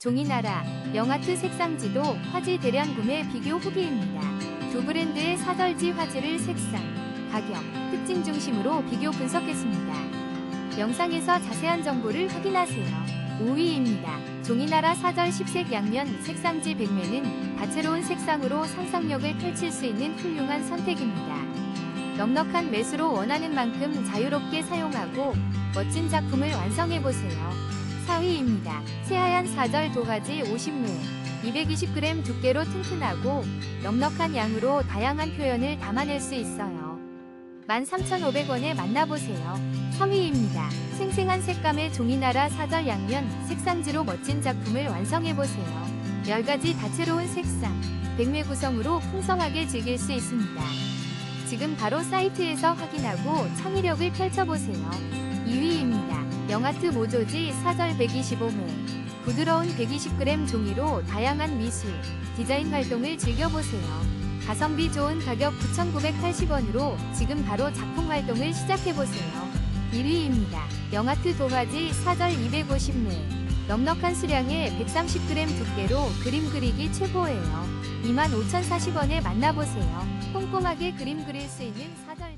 종이나라, 영아트 색상지도 화지 대량 구매 비교 후기입니다. 두 브랜드의 사절지 화지를 색상, 가격, 특징 중심으로 비교 분석했습니다. 영상에서 자세한 정보를 확인하세요. 5위입니다. 종이나라 사절 10색 양면 색상지 백매는 다채로운 색상으로 상상력을 펼칠 수 있는 훌륭한 선택입니다. 넉넉한 매수로 원하는 만큼 자유롭게 사용하고 멋진 작품을 완성해보세요. 4위입니다. 새하얀 사절 도가지 50매 220g 두께로 튼튼하고 넉넉한 양으로 다양한 표현을 담아낼 수 있어요. 13,500원에 만나보세요. 3위입니다. 생생한 색감의 종이나라 사절 양면 색상지로 멋진 작품을 완성해보세요. 10가지 다채로운 색상, 백매 구성으로 풍성하게 즐길 수 있습니다. 지금 바로 사이트에서 확인하고 창의력을 펼쳐보세요. 2위입니다. 영아트 모조지 사절 125매 부드러운 120g 종이로 다양한 미술, 디자인 활동을 즐겨보세요. 가성비 좋은 가격 9,980원으로 지금 바로 작품 활동을 시작해보세요. 1위입니다. 영아트 도화지 사절 250매 넉넉한 수량에 130g 두께로 그림 그리기 최고예요. 25,040원에 만나보세요. 꼼꼼하게 그림 그릴 수 있는 사절